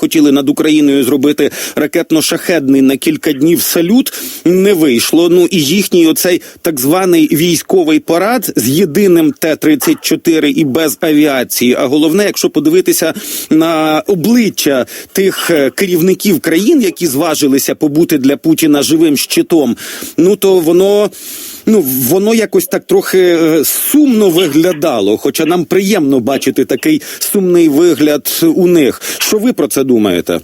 хотіли над Україною зробити ракетно-шахедний на кілька днів салют. Не вийшло. Ну і їхній оцей так званий військовий парад з єдиним Т-34 і без авіації. А головне, якщо подивитися на обличчя тих е, керівників країн, які зважилися побути для Путіна живим щитом, ну то воно. Ну, воно якось так трохи е, сумно виглядало, хоча нам приємно бачити такий сумний вигляд у них. Що ви про це думаєте?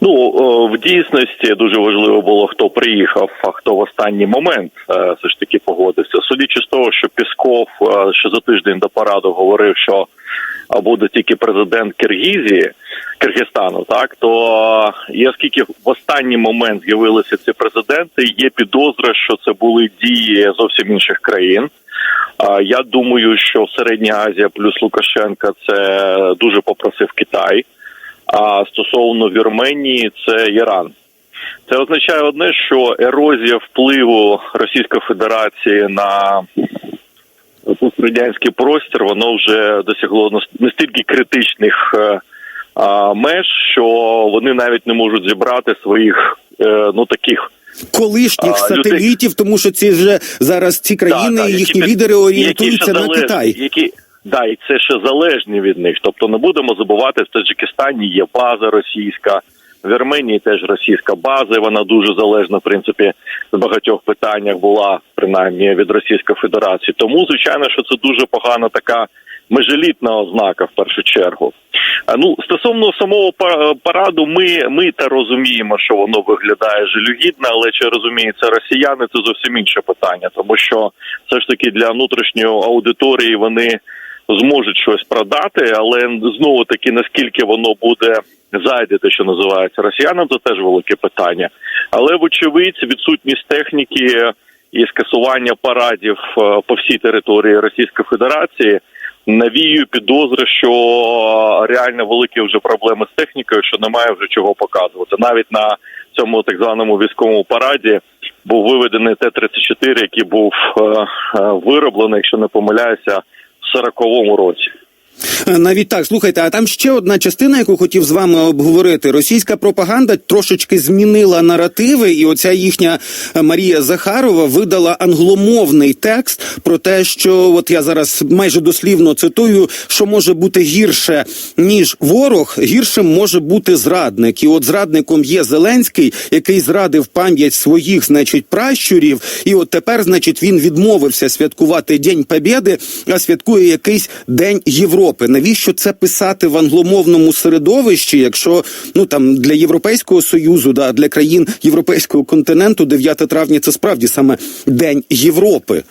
Ну в дійсності дуже важливо було хто приїхав, а хто в останній момент е, все ж таки погодився. Судячи з того, що Пісков е, ще за тиждень до параду говорив, що буде тільки президент Киргізії, Киргизстану, так то і оскільки в останній момент з'явилися ці президенти, є підозра, що це були дії зовсім інших країн. А я думаю, що Середня Азія плюс Лукашенка це дуже попросив Китай. А стосовно Вірменії, це Іран. Це означає одне, що ерозія впливу Російської Федерації на пострадянський простір воно вже досягло настільки критичних е, меж, що вони навіть не можуть зібрати своїх е, ну таких Колишніх А, людей- сателітів, тому що ці вже зараз ці країни Да, да, і які їхні лідери орієнтуються на залеж- Китай. Які да, і це ще залежні від них. Тобто не будемо забувати, в Таджикистані є база російська. В Вірменії теж російська база, вона дуже залежна, в принципі, в багатьох питаннях була принаймні від Російської Федерації. Тому, звичайно, що це дуже погана така межелітна ознака в першу чергу. Ну стосовно самого па- параду, ми, ми та розуміємо, що воно виглядає жалюгідно, але чи розуміють це росіяни, це зовсім інше питання, тому що все ж таки для внутрішньої аудиторії вони зможуть щось продати, але знову таки наскільки воно буде зайдете, що називається росіянам, це теж велике питання. Але вочевидь, відсутність техніки і скасування парадів е, по всій території Російської Федерації навіює підозри, що реально великі вже проблеми з технікою, що немає вже чого показувати. Навіть на цьому так званому військовому параді був виведений Т-34, який був е, е, вироблений, якщо не помиляюся, в 40-му році. Е, Навіть так, слухайте, а там ще одна частина, яку хотів з вами обговорити. Російська пропаганда трошечки змінила наративи, і оця їхня е, Марія Захарова видала англомовний текст про те, що от я зараз майже дослівно цитую, що може бути гірше ніж ворог, гіршим може бути зрадник. І от зрадником є Зеленський, який зрадив пам'ять своїх, значить, пращурів. І от тепер, значить, він відмовився святкувати День Побєди, а святкує якийсь День Європи. Навіщо це писати в англомовному середовищі, якщо ну там для Європейського союзу, да для країн європейського континенту 9 травня це справді саме День Європи.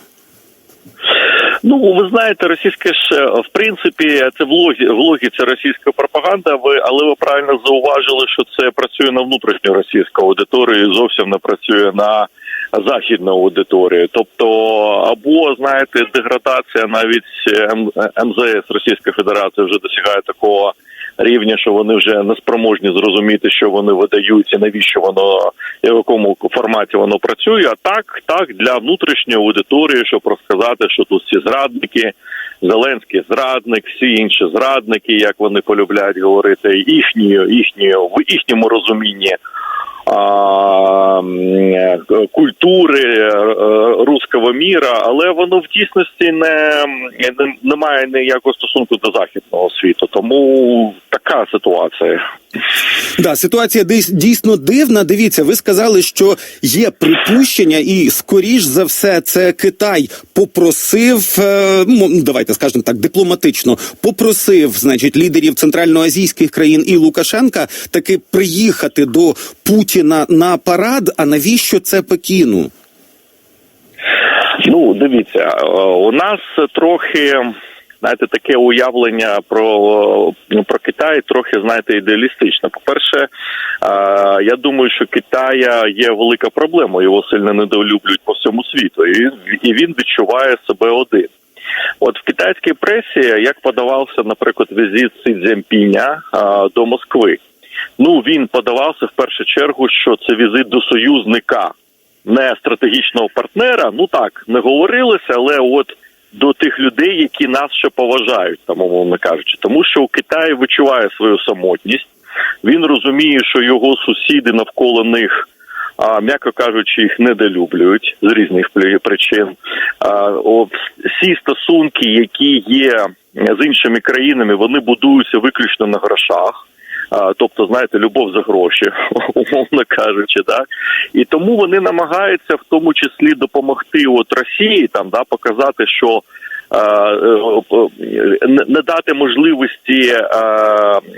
Ну, ви знаєте, російське ж в принципі це в логі в логіці російська пропаганда. Ви але ви правильно зауважили, що це працює на внутрішню російську аудиторію, зовсім не працює на західну аудиторію. Тобто, або знаєте, деградація навіть е, МЗС Російської Федерації вже досягає такого. Рівня, що вони вже не спроможні зрозуміти, що вони видають і навіщо воно і в якому форматі воно працює. А так, так для внутрішньої аудиторії, щоб розказати, що тут всі зрадники, Зеленський зрадник, всі інші зрадники, як вони полюбляють говорити, їхні, їхні в їхньому розумінні. Культури е, руського міра, але воно в дійсності не, не, має ніякого стосунку до західного світу. Тому така ситуація. Да, ситуація дійсно дивна. Дивіться, ви сказали, що є припущення, і скоріш за все, це Китай попросив. е, давайте скажемо так, дипломатично попросив, значить, лідерів центральноазійських країн і Лукашенка таки приїхати до Путіна на парад. А навіщо це Пекіну? Ну, дивіться, е, у нас трохи знаєте, таке уявлення про, е, про Китай трохи знаєте ідеалістично. По-перше, е, я думаю, що Китая є велика проблема. Його сильно недолюблюють по всьому світу, і він, відчуває себе один. От в китайській пресі як подавався, наприклад, візит Сі Цзіньпіня а, до Москви. Ну він подавався в першу чергу, що це візит до союзника, не стратегічного партнера. Ну так не говорилося, але от до тих людей, які нас ще поважають, там умовно кажучи, тому що у Китаї відчуває свою самотність. Він розуміє, що його сусіди навколо них. А м'яко кажучи, їх недолюблюють з різних причин. А, о, всі стосунки, які є з іншими країнами, вони будуються виключно на грошах. Тобто, знаєте, любов за гроші, умовно кажучи, так і тому вони намагаються в тому числі допомогти от Росії, там да показати, що е, не не дати можливості е,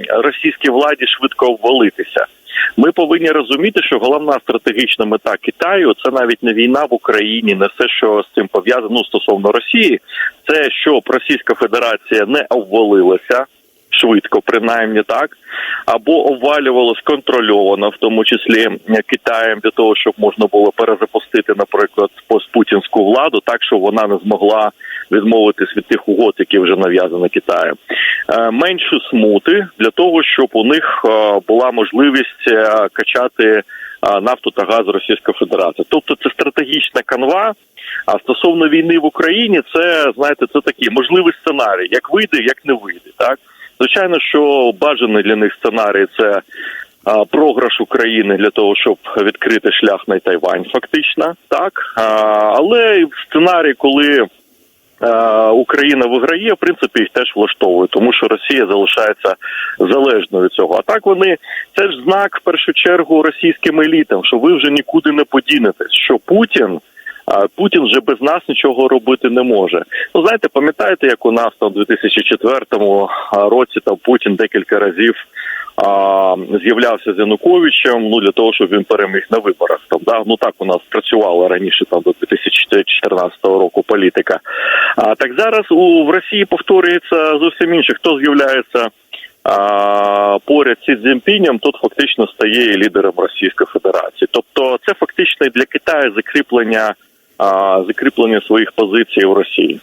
російській владі швидко обвалитися. Ми повинні розуміти, що головна стратегічна мета Китаю це навіть не війна в Україні, не все, що з цим пов'язано ну, стосовно Росії, це щоб Російська Федерація не обвалилася швидко, принаймні так, або обвалювалось контрольовано, в тому числі Китаєм, для того, щоб можна було перезапустити, наприклад, постпутінську владу, так щоб вона не змогла відмовитись від тих угод, які вже нав'язані Китаєм. Е, Менше смути для того, щоб у них е, була можливість е, качати нафту та газ Російської Федерації. Тобто це стратегічна канва. А стосовно війни в Україні, це знаєте, це такий можливий сценарій, як вийде, як не вийде. Так звичайно, що бажаний для них сценарій це програш України для того, щоб відкрити шлях на Тайвань, фактично так. Але сценарій, коли Україна виграє, в принципі, їх теж влаштовує, тому що Росія залишається залежною від цього. А так вони це ж знак в першу чергу російським елітам, що ви вже нікуди не подінетесь, що Путін. Путін вже без нас нічого робити не може. Ну знаєте, пам'ятаєте, як у нас там у 2004 році там Путін декілька разів а, з'являвся з Януковичем, ну для того, щоб він переміг на виборах. Там да ну так у нас працювала раніше там до 2014 року політика. А так зараз у в Росії повторюється зовсім інше. Хто з'являється? А, поряд зі Цзіньпінем тут фактично стає лідером Російської Федерації. Тобто, це фактично для Китаю закріплення закріплення своїх позицій в Росії.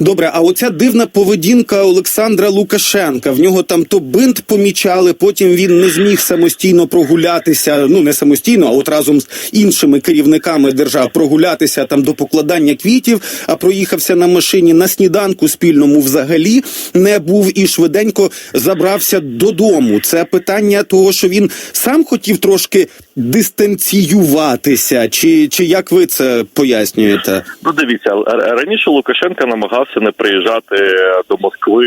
Добре, а оця дивна поведінка Олександра Лукашенка. В нього там то бинт помічали, потім він не зміг самостійно прогулятися. Ну не самостійно, а от разом з іншими керівниками держав прогулятися там до покладання квітів. А проїхався на машині на сніданку спільному взагалі не був і швиденько забрався додому. Це питання того, що він сам хотів трошки дистанціюватися, чи, чи як ви це пояснюєте? Ну, дивіться, раніше Лукашенко намагався не приїжджати до Москви,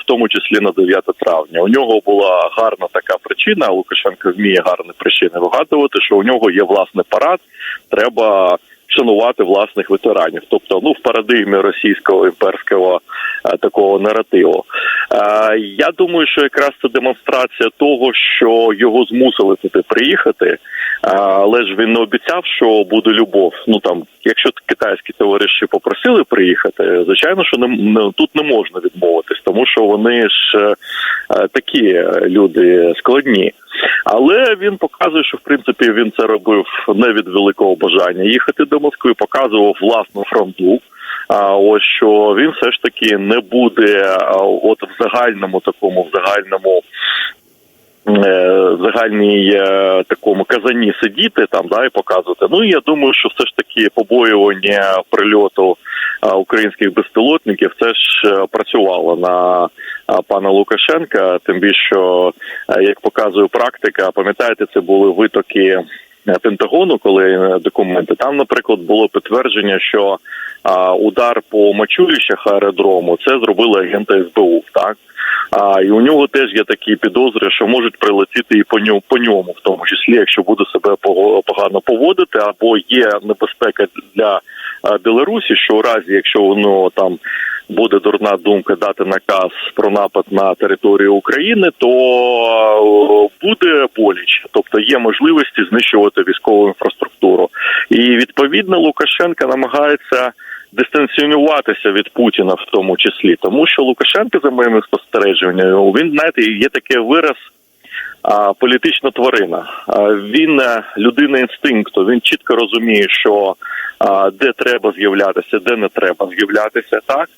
в тому числі на 9 травня. У нього була гарна така причина. Лукашенко вміє гарні причини вигадувати, що у нього є власний парад. Треба шанувати власних ветеранів, тобто ну в парадигмі російського імперського е, такого наративу. Е, я думаю, що якраз це демонстрація того, що його змусили туди приїхати, е, але ж він не обіцяв, що буде любов. Ну там, якщо китайські товариші попросили приїхати, звичайно, що не, тут не можна відмовитись, тому що вони ж е, такі люди складні. Але він показує, що в принципі він це робив не від великого бажання їхати до Москви, показував власну фронту. А ось що він все ж таки не буде от в загальному такому, в загальному е, загальній е, такому казані сидіти там, да, і показувати. Ну і я думаю, що все ж таки побоювання прильоту українських безпілотників це ж е, працювало на пана Лукашенка. Тим більше, як показує практика, пам'ятаєте, це були витоки. Е, Пентагону, коли е, документи. Там, наприклад, було підтвердження, що а, удар по мачулищах аеродрому це зробили агенти СБУ, так? А і у нього теж є такі підозри, що можуть прилетіти і по ньому по ньому, в тому числі, якщо буде себе погано поводити, або є небезпека для а, Білорусі, що у разі, якщо воно там буде дурна думка дати наказ про напад на територію України, то буде боляче, тобто є можливості знищувати військову інфраструктуру, і відповідно Лукашенка намагається дистанціонуватися від Путіна в тому числі, тому що Лукашенко, за моїми спостереженнями, він знаєте, є таке вираз. А політична тварина. А, Він е, людина інстинкту. Він чітко розуміє, що а, де треба з'являтися, де не треба з'являтися, так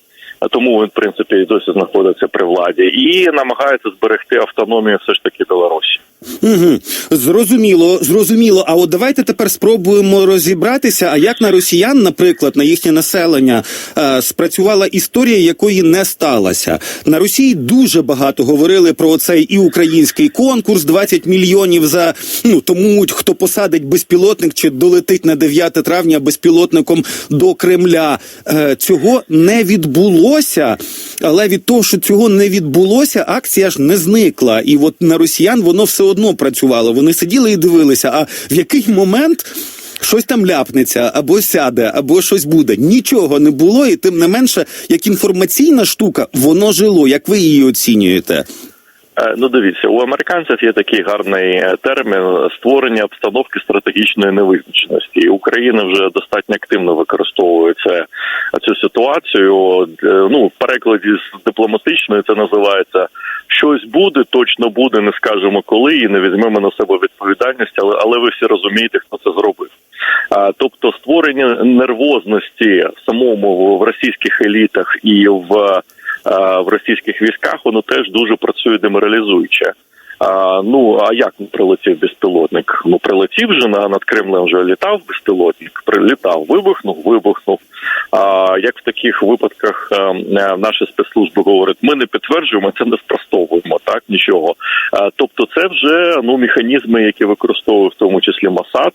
тому він в принципі і досі знаходиться при владі і намагається зберегти автономію все ж таки Білорусі. Угу. Зрозуміло, зрозуміло. А от давайте тепер спробуємо розібратися. А як на росіян, наприклад, на їхнє населення е, спрацювала історія, якої не сталося. На Росії дуже багато говорили про цей і український конкурс 20 мільйонів за ну тому, хто посадить безпілотник чи долетить на 9 травня безпілотником до Кремля. Е, цього не відбулося. Але від того, що цього не відбулося, акція ж не зникла. І от на росіян воно все одно працювало. Вони сиділи і дивилися. А в який момент щось там ляпнеться, або сяде, або щось буде. Нічого не було, і тим не менше, як інформаційна штука, воно жило. Як ви її оцінюєте? Е, Ну, дивіться, у американців є такий гарний е, термін створення обстановки стратегічної невизначеності. І Україна вже достатньо активно використовує це, цю ситуацію. Е, Ну, в перекладі з дипломатичної це називається щось буде, точно буде, не скажемо коли, і не візьмемо на себе відповідальність, але але ви всі розумієте, хто це зробив. А, тобто створення нервозності самому в російських елітах і в в російських військах воно теж дуже працює деморалізуюче. А, ну а як прилетів безпілотник? Ну прилетів же на над Кремлем вже літав безпілотник, прилітав, вибухнув, вибухнув. А як в таких випадках е, е, наші спецслужби говорять, ми не підтверджуємо, це не спростовуємо, так нічого. А, тобто, це вже ну механізми, які використовує в тому числі Масад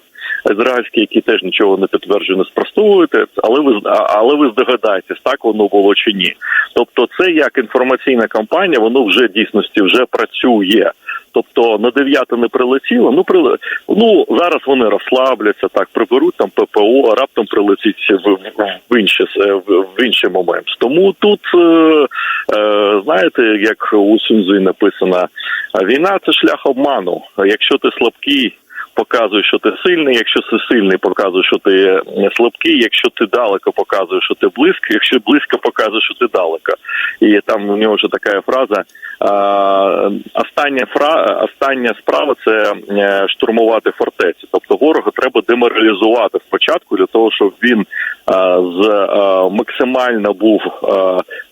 ізраїльський, які теж нічого не підтверджує, не спростовуєте, але ви але ви здогадаєтесь, так воно було чи ні. Тобто, це як інформаційна кампанія, воно вже дійсності вже працює. Тобто на 9 не прилетіло. Ну прили... ну зараз вони розслабляться, так приберуть там ППО, а раптом прилетить в, в інші в, в інший момент. Тому тут е, е, знаєте, як у Сунзі написано, війна це шлях обману. Якщо ти слабкий. Показує, що ти сильний. Якщо ти сильний, показує, що ти слабкий. Якщо ти далеко, показує, що ти близько. Якщо близько, показує, що ти далеко. І там у нього вже така фраза. Остання фра остання справа це е, штурмувати фортеці. Тобто ворога треба деморалізувати спочатку для того, щоб він з а, максимально був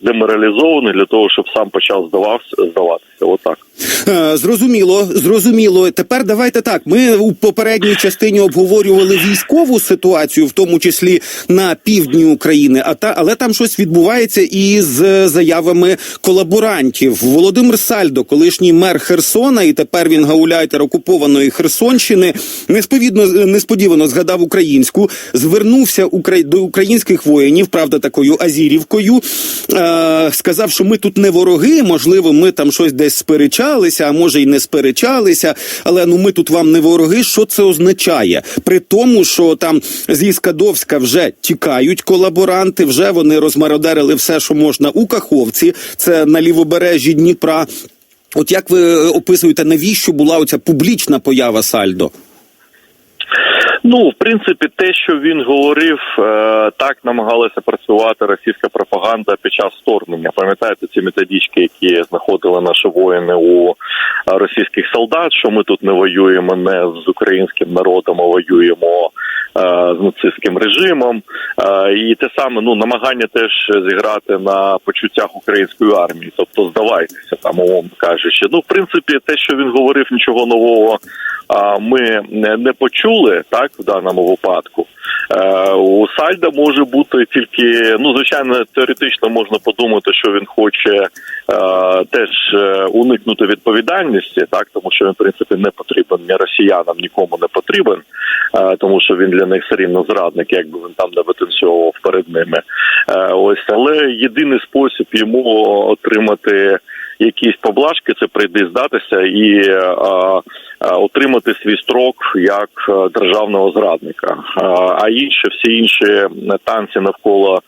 деморалізований для того, щоб сам почав здавався здаватися. Отак. Е, Зрозуміло, зрозуміло. Тепер давайте так. Ми у попередній частині обговорювали військову ситуацію, в тому числі на півдні України. А та але там щось відбувається і з заявами колаборантів. Володимир Сальдо, колишній мер Херсона, і тепер він гауляйтер окупованої Херсонщини. Несповідно несподівано згадав українську, звернувся до українських воїнів, правда, такою азірівкою. Е, сказав, що ми тут не вороги. Можливо, ми там щось десь сперечалися, а може й не сперечалися. Але ну ми тут вам не вороги. Що це означає? При тому, що там зі Скадовська вже тікають колаборанти, вже вони розмародерили все, що можна у Каховці. Це на лівобережжі Дніпра. От як ви е, описуєте, навіщо була оця публічна поява Сальдо? Ну, в принципі, те, що він говорив, е, так намагалася працювати російська пропаганда під час вторгнення. Пам'ятаєте ці методички, які знаходили наші воїни у е, російських солдат, що ми тут не воюємо не з українським народом, а воюємо е, з нацистським режимом. І те саме ну намагання теж зіграти на почуттях української армії, тобто здавайтеся там, умовно кажучи. Ну, в принципі, те, що він говорив, нічого нового ми не, почули так в даному випадку. Е, у Сальда може бути тільки ну звичайно теоретично можна подумати, що він хоче е, теж е, уникнути відповідальності, так тому що він в принципі не потрібен ні росіянам, нікому не потрібен, тому що він для них все рівно зрадник, якби він там не витанцьовував перед ними. Ось але єдиний спосіб йому отримати якісь поблажки, це прийти здатися і отримати свій строк як е, державного зрадника. Е, А інші всі інші танці навколо е,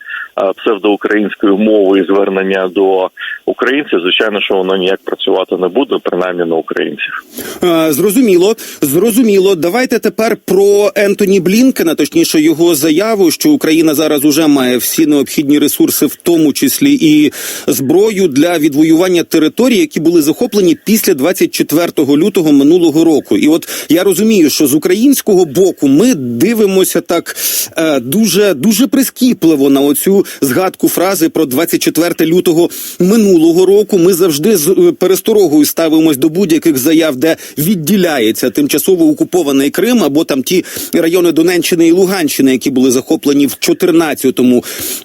псевдоукраїнської мови звернення до українців, звичайно, що воно ніяк працювати не буде, принаймні на українців. Е, Зрозуміло, зрозуміло. Давайте тепер про Ентоні Блінкена, точніше його заяву, що Україна зараз уже має всі необхідні ресурси, в тому числі і зброю для відвоювання територій, які були захоплені після 24 лютого минулого року. І от я розумію, що з українського боку ми дивимося так е, дуже дуже прискіпливо на оцю згадку фрази про 24 лютого минулого року. Ми завжди з е, пересторогою ставимось до будь-яких заяв, де відділяється тимчасово окупований Крим або там ті райони Донеччини і Луганщини, які були захоплені в 14-му.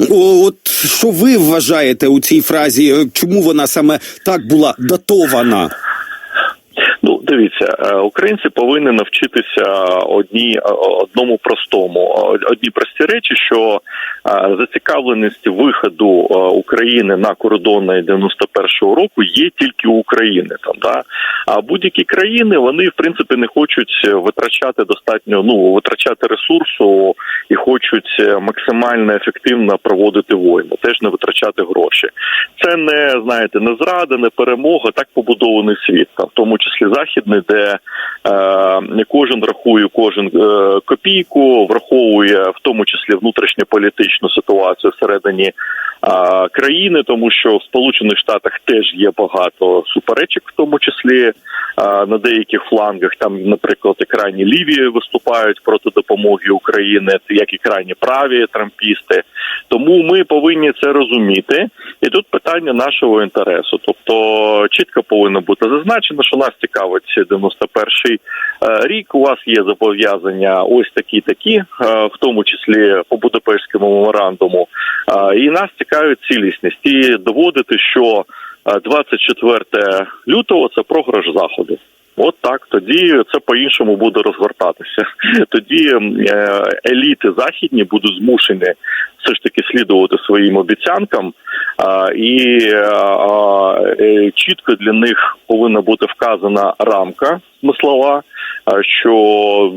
От що ви вважаєте у цій фразі? Е, Чому вона саме так була датована? Дивіться, е, українці повинні навчитися одні е, одному простому, одні прості речі, що е, зацікавленість виходу України на кордони 91-го року є тільки у України. Там да а будь-які країни вони в принципі не хочуть витрачати достатньо ну витрачати ресурсу і хочуть максимально ефективно проводити війну, теж не витрачати гроші. Це не знаєте, не зрада, не перемога, так побудований світ, там, в тому числі західний, де е, кожен рахує кожен е, копійку, враховує в тому числі внутрішньополітичну ситуацію всередині е, країни, тому що в Сполучених Штатах теж є багато суперечок, в тому числі е, на деяких флангах. Там, наприклад, і крайні ліві виступають проти допомоги України, як і крайні праві трампісти. Тому ми повинні це розуміти. І тут питання нашого інтересу. Тобто чітко повинно бути зазначено, що нас цікавить 91-й е, рік. У вас є зобов'язання ось такі, такі, е, в тому числі по Будапештському меморандуму. Е, І нас цікавить цілісність і доводити, що е, 24 лютого це програш заходу. От так тоді це по-іншому буде розгортатися. Тоді еліти західні будуть змушені все ж таки слідувати своїм обіцянкам, і е, чітко для них повинна бути вказана рамка смислова. а, Що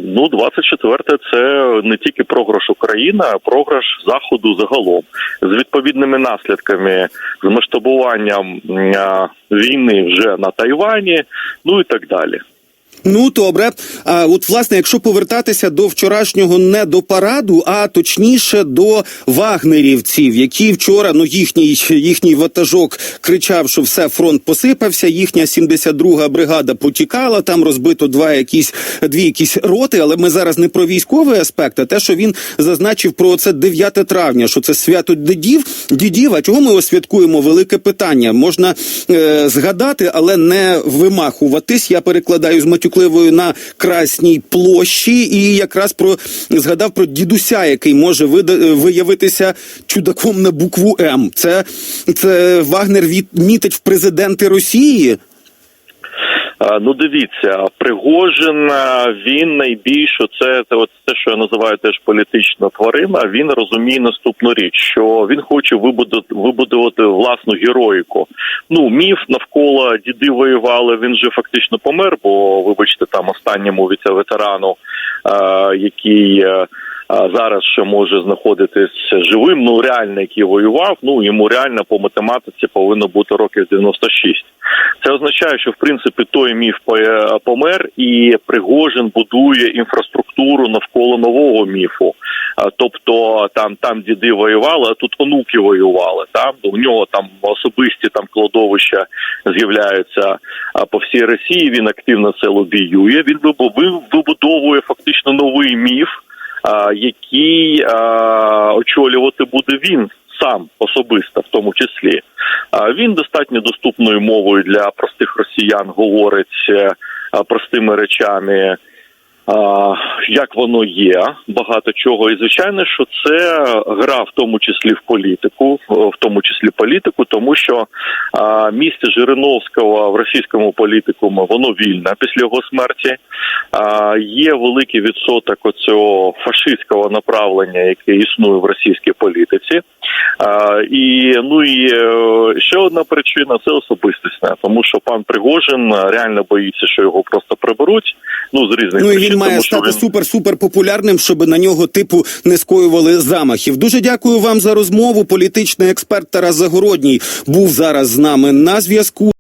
ну 24 це не тільки програш України, а програш заходу загалом з відповідними наслідками, з масштабуванням війни вже на Тайвані, ну і так далі. Ну добре. А от власне, якщо повертатися до вчорашнього не до параду, а точніше до вагнерівців, які вчора ну їхній їхній ватажок кричав, що все фронт посипався. Їхня 72-га бригада потікала. Там розбито два якісь дві якісь роти. Але ми зараз не про військовий аспект, а те, що він зазначив про це 9 травня, що це свято дідів. Дідів, а чого ми його святкуємо? Велике питання. Можна е, згадати, але не вимахуватись. Я перекладаю з матюкливою на красній площі, і якраз про згадав про дідуся, який може виявитися чудаком на букву М. Це, це Вагнер від, мітить в президенти Росії. Ну, дивіться, Пригожин він найбільше це, це от те, що я називаю теж політична тварина. Він розуміє наступну річ, що він хоче вибудувати, вибудувати власну героїку. Ну, міф навколо діди воювали. Він же фактично помер, бо вибачте, там останньому віце ветерану, який. е, зараз ще може знаходитись живим, ну реально, який воював. Ну йому реально по математиці повинно бути років 96. Це означає, що в принципі той міф по- помер, і Пригожин будує інфраструктуру навколо нового міфу. Тобто там там діди воювали, а тут онуки воювали. Там у нього там особисті там кладовища з'являються по всій Росії. Він активно це лобіює. Він вибу- вибудовує фактично новий міф який очолювати буде він сам особисто, в тому числі. Він достатньо доступною мовою для простих росіян говорить е, простими речами. Як воно є, багато чого, і звичайно, що це гра, в тому числі в політику, в тому числі політику, тому що місце Жириновського в російському політикумі воно вільне після його смерті. Є великий відсоток оцього фашистського направлення, яке існує в російській політиці. І ну і е, ще одна причина це особистісна, тому що пан Пригожин реально боїться, що його просто приберуть. Ну з різних Ну причин, має тому стати він... супер супер популярним, щоб на нього типу не скоювали замахів. Дуже дякую вам за розмову. Політичний експерт Тарас Загородній був зараз з нами на зв'язку.